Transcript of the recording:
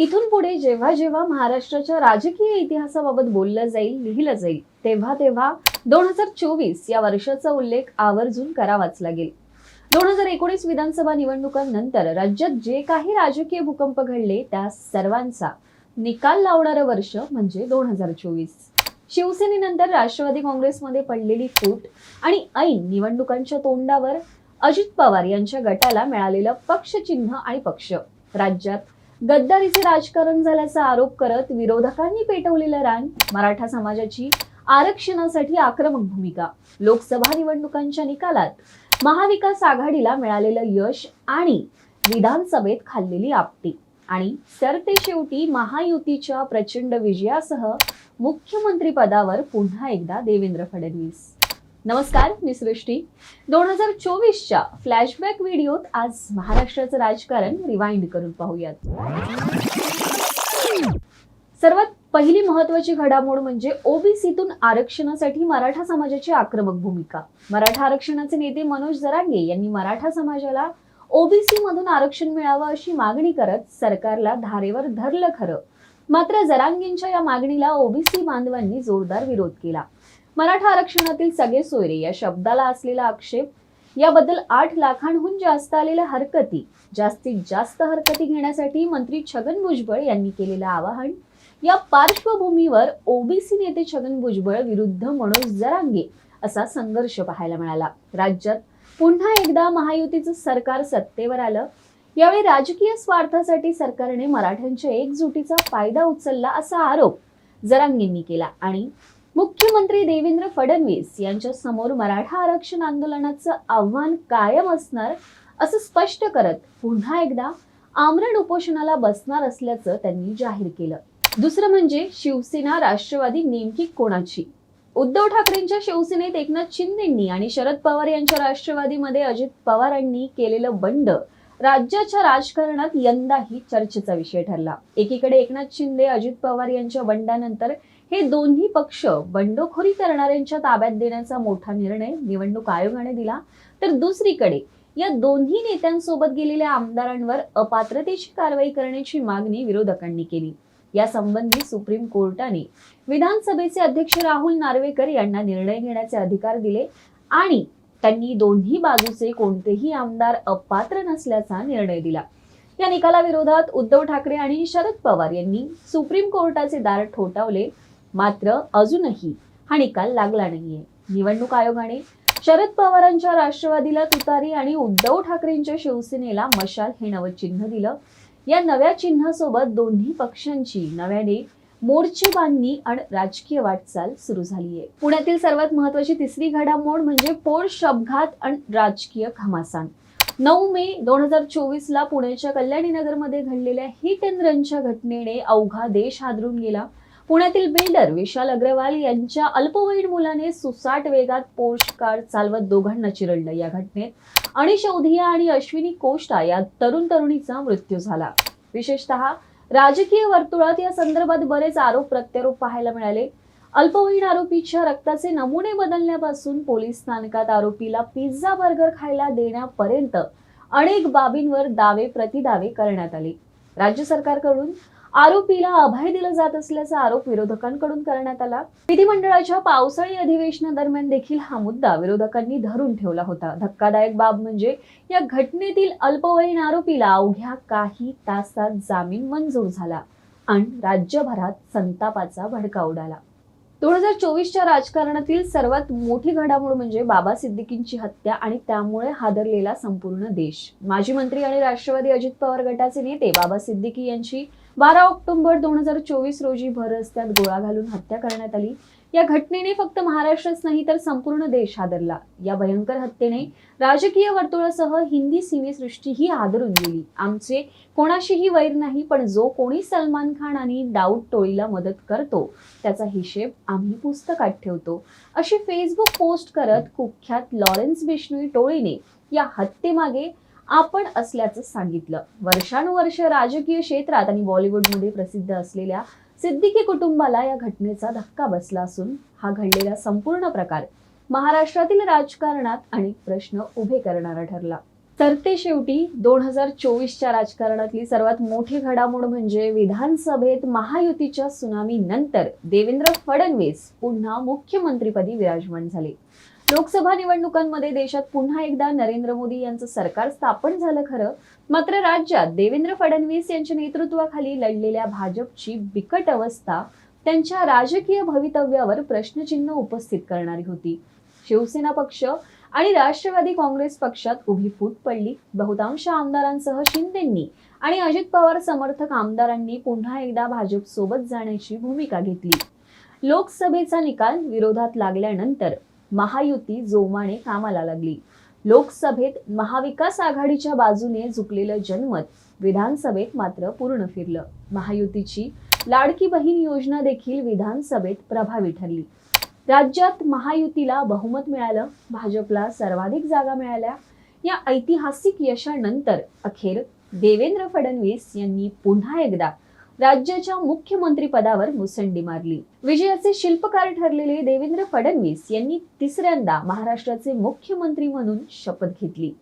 इथून पुढे जेव्हा जेव्हा महाराष्ट्राच्या राजकीय इतिहासाबाबत बोललं जाईल लिहिलं जाईल तेव्हा तेव्हा दोन हजार चोवीस या वर्षाचा उल्लेख आवर्जून करावाच लागेल. दोन हजार एकोणीस विधानसभा निवडणुकांनंतर राज्यात जे काही राजकीय भूकंप घडले त्या सर्वांचा निकाल लावणारं वर्ष म्हणजे दोन हजार चोवीस. शिवसेनेनंतर राष्ट्रवादी काँग्रेसमध्ये पडलेली फूट आणि ऐन निवडणुकांच्या तोंडावर अजित पवार यांच्या गटाला मिळालेलं पक्षचिन्ह आणि पक्ष. राज्यात गद्दारीचे राजकारण झाल्याचा आरोप करत विरोधकांनी पेटवलेलं रान मराठा समाजाची आरक्षणासाठी आक्रमक भूमिका. लोकसभा निवडणुकांच्या निकालात महाविकास आघाडीला मिळालेलं यश आणि विधानसभेत खाल्लेली आपटी. आणि सरते शेवटी महायुतीच्या प्रचंड विजयासह मुख्यमंत्री पदावर पुन्हा एकदा देवेंद्र फडणवीस. नमस्कार मी सृष्टी. दोन हजार चोवीसच्या फ्लॅशबॅक व्हिडिओत आज महाराष्ट्राचं राजकारण रिवाइंड करून पाहूयात. सर्वात पहिली महत्वाची घडामोड म्हणजे ओबीसीतून आरक्षणासाठी मराठा समाजाची आक्रमक भूमिका. मराठा आरक्षणाचे नेते मनोज जरांगे यांनी मराठा समाजाला ओबीसी मधून आरक्षण मिळावं अशी मागणी करत सरकारला धारेवर धरलं खरं. मात्र जरांगेंच्या या मागणीला ओबीसी बांधवांनी जोरदार विरोध केला. मराठा आरक्षणातील सगळे सोयरे या शब्दाला असलेला आक्षेप याबद्दल आठ लाखांहून जास्त आलेल्या हरकती जास्तीत जास्त हरकती घेण्यासाठी मंत्री छगन भुजबळ यांनी केलेलं आवाहन या पार्श्वभूमीवर ओबीसी नेते छगन भुजबळ विरुद्ध मनोज जरांगे असा संघर्ष पाहायला मिळाला. राज्यात पुन्हा एकदा महायुतीचं सरकार सत्तेवर आलं. यावेळी राजकीय स्वार्थासाठी सरकारने मराठ्यांच्या एकजुटीचा फायदा उचलला असा आरोप जरांगेंनी केला आणि मुख्यमंत्री देवेंद्र फडणवीस यांच्या समोर मराठा आरक्षण आंदोलनाचं आव्हान कायम असणार असं स्पष्ट करत पुन्हा एकदा आमरण उपोषणाला बसणार असल्याचं त्यांनी जाहीर केलं. दुसरं म्हणजे शिवसेना राष्ट्रवादी नेमकी कोणाची? उद्धव ठाकरेंच्या शिवसेनेत एकनाथ शिंदेंनी आणि शरद पवार यांच्या राष्ट्रवादीमध्ये अजित पवारांनी केलेलं बंड राज्याच्या राजकारणात यंदाही चर्चेचा विषय ठरला. एकीकडे एकनाथ शिंदे अजित पवार यांच्या बंडानंतर हे दोन्ही पक्ष बंडखोरी करणाऱ्यांच्या ताब्यात देण्याचा मोठा निर्णय निवडणूक आयोगाने दिला. तर दुसरीकडे या दोन्ही नेत्यांसोबत गेलेल्या आमदारांवर अपात्रतेची कारवाई करण्याची मागणी विरोधकांनी केली. या संबंधी सुप्रीम कोर्टाने विधानसभेचे अध्यक्ष राहुल नार्वेकर यांना निर्णय घेण्याचे अधिकार दिले आणि त्यांनी दोन्ही बाजूचे कोणतेही आमदार अपात्र नसल्याचा निर्णय दिला. या निकालाविरोधात उद्धव ठाकरे आणि शरद पवार यांनी सुप्रीम कोर्टाचे दार ठोठावले. मात्र अजूनही हा निकाल लागला नाहीये. निवडणूक आयोगाने शरद पवारांच्या राष्ट्रवादीला तुतारी आणि उद्धव ठाकरेंच्या शिवसेनेला मशाल हे नवं चिन्ह दिलं. या नव्या चिन्हासोबत दोन्ही पक्षांची नव्याने मोर्चे बांधणी आणि राजकीय वाटचाल सुरू झाली आहे पुण्यातील सर्वात महत्वाची तिसरी घडामोड म्हणजे पोर्श अपघात आणि राजकीय घमासान. नऊ मे दोन हजार चोवीसला पुण्याच्या कल्याणीनगरमध्ये घडलेल्या हिट अँड रनच्या घटनेने अवघा देश हादरून गेला. पुण्यातील बिल्डर विशाल अग्रवाल यांच्या अल्पवयीन मुलाने सुसाट वेगात पोर्श कार चालवत दोघांना चिरडलं या घटनेत. अनिश औधिया आणि अश्विनी कोष्टा या तरुण तरुणीचा मृत्यू झाला. विशेषतः राजकीय वर्तुळात या संदर्भात बरेच आरोप प्रत्यारोप पाहायला मिळाले. अल्पवयीन आरोपीच्या रक्ताचे नमुने बदलण्यापासून पोलीस स्थानकात आरोपीला पिझ्झा बर्गर खायला देण्यापर्यंत अनेक बाबींवर दावे प्रतिदावे करण्यात आले. राज्य सरकारकडून आरोपीला अभय दिलं जात असल्याचा आरोप विरोधकांकडून करण्यात आला. विधिमंडळाच्या पावसाळी अधिवेशनादरम्यान देखील हा मुद्दा विरोधकांनी धरून ठेवला होता. धक्कादायक बाब म्हणजे या घटनेतील अल्पवयीन आरोपीला अवघ्या काही तासात जामीन मंजूर झाला आणि राज्यभरात संतापाचा भडका उडाला. दोन हजार चोवीसच्या राजकारणातील सर्वात मोठी घडामोड म्हणजे बाबा सिद्दीकींची हत्या आणि त्यामुळे हादरलेला संपूर्ण देश. माजी मंत्री आणि राष्ट्रवादी अजित पवार गटाचे नेते बाबा सिद्दीकी यांची बारा ऑक्टोबर दोन हजार चोवीस रोजी भर रस्त्यात गोळा घालून हत्या करण्यात आली. या घटनेने फक्त महाराष्ट्रच नाही तर संपूर्ण देश हादरला. या भयंकर हत्येने राजकीय वर्तुळासह हिंदी सिनेसृष्टीही हादरून गेली आमचे कोणाशीही वैर नाही पण जो कोणी सलमान खान आणि दाऊद टोळीला मदत करतो त्याचा हिशेब आम्ही पुस्तकात ठेवतो. अशी फेसबुक पोस्ट करत कुख्यात लॉरेन्स बिश्नोई टोळीने या हत्येमागे आपण असल्याचं सांगितलं. वर्षानुवर्ष राजकीय क्षेत्रात आणि बॉलिवूडमध्ये प्रसिद्ध असलेल्या सिद्दीकी कुटुंबाला या घटनेचा धक्का बसला असून हा घडलेला संपूर्ण प्रकार महाराष्ट्रातील राजकारणात अनेक प्रश्न उभे करणारा ठरला. तर ते शेवटी दोन हजार चोवीसच्या राजकारणातली सर्वात मोठी घडामोड म्हणजे विधानसभेत महायुतीच्या सुनामी नंतर देवेंद्र फडणवीस पुन्हा मुख्यमंत्रीपदी विराजमान झाले. लोकसभा निवडणुकांमध्ये देशात पुन्हा एकदा नरेंद्र मोदी यांचं सरकार स्थापन झालं खरं. मात्र राज्यात देवेंद्र फडणवीस यांच्या नेतृत्वाखाली लढलेल्या भाजपची बिकट अवस्था त्यांच्या राजकीय भवितव्यावर प्रश्नचिन्ह उपस्थित करणारी होती. शिवसेना पक्ष आणि राष्ट्रवादी काँग्रेस पक्षात उभी फूट पडली. बहुतांश आमदारांसह शिंदेंनी आणि अजित पवार समर्थक आमदारांनी पुन्हा एकदा भाजप सोबत जाण्याची भूमिका घेतली. लोकसभेचा निकाल विरोधात लागल्यानंतर महायुती जोमाने कामाला लागली. लोकसभेत महाविकास आघाडीच्या बाजूने झुकलेलं जनमत विधानसभेत मात्र पूर्ण फिरलं. महायुतीची लाडकी बहीण योजना देखील विधानसभेत प्रभावी ठरली. राज्यात महायुतीला बहुमत मिळालं भाजपला सर्वाधिक जागा मिळाल्या. या ऐतिहासिक यशानंतर अखेर देवेंद्र फडणवीस यांनी पुन्हा एकदा राज्याच्या मुख्यमंत्रीपदावर मुसंडी मारली. विजयाचे शिल्पकार ठरलेले देवेंद्र फडणवीस यांनी तिसऱ्यांदा महाराष्ट्राचे मुख्यमंत्री म्हणून शपथ घेतली.